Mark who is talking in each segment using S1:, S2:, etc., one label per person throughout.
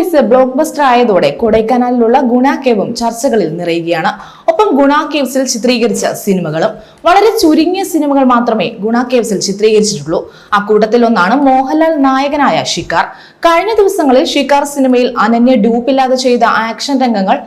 S1: Boys blockbuster ആയതോടെ കൊടൈക്കനാലിലുള്ള ഗുണ കേവും ചർച്ചകളിൽ നിറയുകയാണ്. ഒപ്പം ഗുണ കേവ്സിൽ ചിത്രീകരിച്ച സിനിമകളും വളരെ ചുരുങ്ങിയ സിനിമകൾ മാത്രമേ ഗുണ കേവ്സിൽ ചിത്രീകരിച്ചിട്ടുള്ളൂ. അക്കൂട്ടത്തിൽ ഒന്നാണ് മോഹൻലാൽ നായകനായ ഷിക്കാർ. കഴിഞ്ഞ ദിവസങ്ങളിൽ ഷിക്കാർ സിനിമയിൽ അനന്യ ഡ്യൂപ്പില്ലാതെ ചെയ്ത ആക്ഷൻ രംഗങ്ങൾ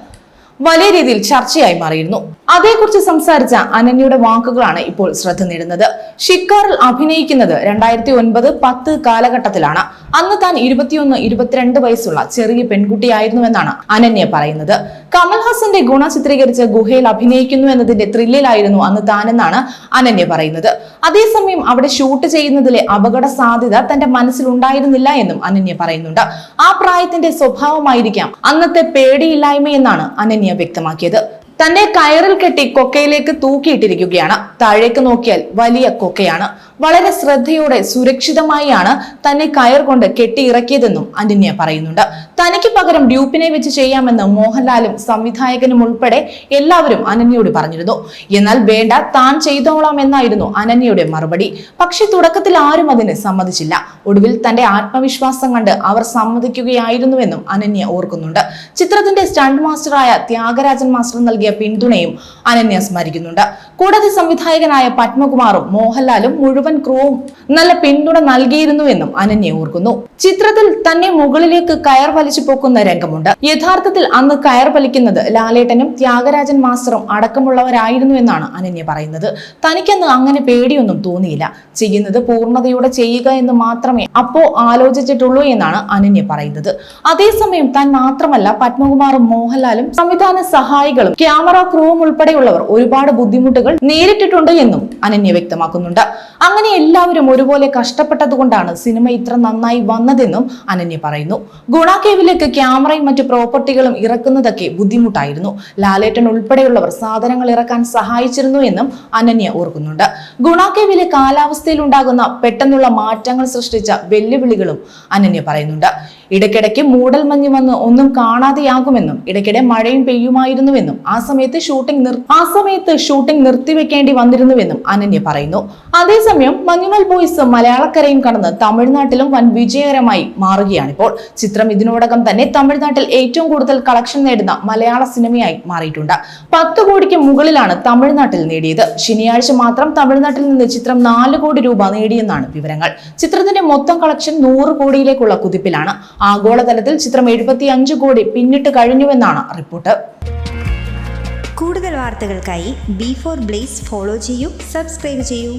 S1: വലിയ രീതിയിൽ ചർച്ചയായി മാറിയിരുന്നു. അതേക്കുറിച്ച് സംസാരിച്ച അനന്യയുടെ വാക്കുകളാണ് ഇപ്പോൾ ശ്രദ്ധ നേടുന്നത്. ഷിക്കാറിൽ അഭിനയിക്കുന്നത് രണ്ടായിരത്തി ഒൻപത് പത്ത് കാലഘട്ടത്തിലാണ്. അന്ന് താൻ ഇരുപത്തിയൊന്ന് ഇരുപത്തിരണ്ട് വയസ്സുള്ള ചെറിയ പെൺകുട്ടിയായിരുന്നുവെന്നാണ് അനന്യ പറയുന്നത്. കമൽഹാസന്റെ ഗുണ ചിത്രീകരിച്ച ഗുഹയിൽ അഭിനയിക്കുന്നു എന്നതിന്റെ ത്രില്ലിലായിരുന്നു അന്ന് താനെന്നാണ് അനന്യ പറയുന്നത്. അതേസമയം അവിടെ ഷൂട്ട് ചെയ്യുന്നതിലെ അപകട സാധ്യത തന്റെ മനസ്സിലുണ്ടായിരുന്നില്ല എന്നും അനന്യ പറയുന്നുണ്ട്. ആ പ്രായത്തിന്റെ സ്വഭാവമായിരിക്കാം അന്നത്തെ പേടിയില്ലായ്മയെന്നാണ് അനന്യ വ്യക്തമാക്കിയത്. തന്നെ കയറിൽ കെട്ടി കൊക്കയിലേക്ക് തൂക്കിയിട്ടിരിക്കുകയാണ്. താഴേക്ക് നോക്കിയാൽ വലിയ കൊക്കയാണ്. വളരെ ശ്രദ്ധയോടെ സുരക്ഷിതമായാണ് തന്നെ കയർ കൊണ്ട് കെട്ടിയിറക്കിയതെന്നും അനന്യ പറയുന്നുണ്ട്. തനിക്ക് പകരം ഡ്യൂപ്പിനെ വെച്ച് ചെയ്യാമെന്ന് മോഹൻലാലും സംവിധായകനും ഉൾപ്പെടെ എല്ലാവരും അനന്യയോട് പറഞ്ഞിരുന്നു. എന്നാൽ വേണ്ട താൻ ചെയ്തോളാം എന്നായിരുന്നു അനന്യയുടെ മറുപടി. പക്ഷെ തുടക്കത്തിൽ ആരും അതിന് സമ്മതിച്ചില്ല. ഒടുവിൽ തന്റെ ആത്മവിശ്വാസം കണ്ട് അവർ സമ്മതിക്കുകയായിരുന്നുവെന്നും അനന്യ ഓർക്കുന്നുണ്ട്. ചിത്രത്തിന്റെ സ്റ്റണ്ട് മാസ്റ്ററായ ത്യാഗരാജൻ മാസ്റ്റർ നൽകിയ പിന്തുണയും അനന്യ സ്മരിക്കുന്നുണ്ട്. കൂടാതെ സംവിധായകനായ പത്മകുമാറും മോഹൻലാലും മുഴുവൻ ക്രൂവും നല്ല പിന്തുണ നൽകിയിരുന്നുവെന്നും അനന്യ ഓർക്കുന്നു ചിത്രത്തിൽ തന്നെ മുകളിലേക്ക് കയർ വലിച്ചു പോക്കുന്ന രംഗമുണ്ട്. യഥാർത്ഥത്തിൽ അന്ന് കയർ വലിക്കുന്നത് ലാലേട്ടനും ത്യാഗരാജൻ മാസ്റ്ററും അടക്കമുള്ളവരായിരുന്നു എന്നാണ് അനന്യ പറയുന്നത്. തനിക്കന്ന് അങ്ങനെ പേടിയൊന്നും തോന്നിയില്ല. ചെയ്യുന്നത് പൂർണതയോടെ ചെയ്യുക എന്ന് മാത്രമേ അപ്പോ ആലോചിച്ചിട്ടുള്ളൂ എന്നാണ് അനന്യ പറയുന്നത്. അതേസമയം താൻ മാത്രമല്ല പത്മകുമാറും മോഹൻലാലും സംവിധാന സഹായികളും ക്യാമറ ക്രൂവും ഉൾപ്പെടെയുള്ളവർ ഒരുപാട് ബുദ്ധിമുട്ടുകൾ നേരിട്ടിട്ടുണ്ട് എന്നും അനന്യ വ്യക്തമാക്കുന്നുണ്ട്. അങ്ങനെ എല്ലാവരും ഒരുപോലെ കഷ്ടപ്പെട്ടതുകൊണ്ടാണ് സിനിമ ഇത്ര നന്നായി വന്നതെന്നും അനന്യ പറയുന്നു. ഗുണാകേവിലേക്ക് ക്യാമറയും മറ്റു പ്രോപ്പർട്ടികളും ഇറക്കുന്നതൊക്കെ ബുദ്ധിമുട്ടായിരുന്നു. ലാലേട്ടൻ ഉൾപ്പെടെയുള്ളവർ സാധനങ്ങൾ ഇറക്കാൻ സഹായിച്ചിരുന്നു എന്നും അനന്യ ഓർക്കുന്നുണ്ട്. ഗുണാകേവിലെ കാലാവസ്ഥയിൽ ഉണ്ടാകുന്ന പെട്ടെന്നുള്ള മാറ്റങ്ങൾ സൃഷ്ടിച്ച വെല്ലുവിളികളും അനന്യ പറയുന്നുണ്ട്. ഇടയ്ക്കിടയ്ക്ക് മൂടൽ മഞ്ഞ് വന്ന് ഒന്നും കാണാതെയാകുമെന്നും ഇടയ്ക്കിടെ മഴയും പെയ്യുമായിരുന്നുവെന്നും ആ സമയത്ത് ഷൂട്ടിംഗ് ആ സമയത്ത് ഷൂട്ടിംഗ് നിർത്തിവെക്കേണ്ടി വന്നിരുന്നുവെന്നും അനന്യ പറയുന്നു. അതേസമയം മഞ്ഞുമൽ ബോയ്സ് മലയാളക്കരയും കടന്ന് തമിഴ്നാട്ടിലും വൻ വിജയകരമായി മാറുകയാണിപ്പോൾ. ചിത്രം ഇതിനോടകം തന്നെ തമിഴ്നാട്ടിൽ ഏറ്റവും കൂടുതൽ കളക്ഷൻ നേടുന്ന മലയാള സിനിമയായി മാറിയിട്ടുണ്ട്. പത്ത് കോടിക്ക് മുകളിലാണ് തമിഴ്നാട്ടിൽ നേടിയത്. ശനിയാഴ്ച മാത്രം തമിഴ്നാട്ടിൽ നിന്ന് ചിത്രം നാല് കോടി രൂപ നേടിയെന്നാണ് വിവരങ്ങൾ. ചിത്രത്തിന്റെ മൊത്തം കളക്ഷൻ നൂറ് കോടിയിലേക്കുള്ള കുതിപ്പിലാണ്. ആഗോളതലത്തിൽ ചിത്രം എഴുപത്തി അഞ്ച് കോടി പിന്നിട്ട് കഴിഞ്ഞുവെന്നാണ് റിപ്പോർട്ട്.
S2: കൂടുതൽ വാർത്തകൾക്കായി ബി ഫോർ ബ്ലേസ് ഫോളോ ചെയ്യൂ സബ്സ്ക്രൈബ് ചെയ്യൂ.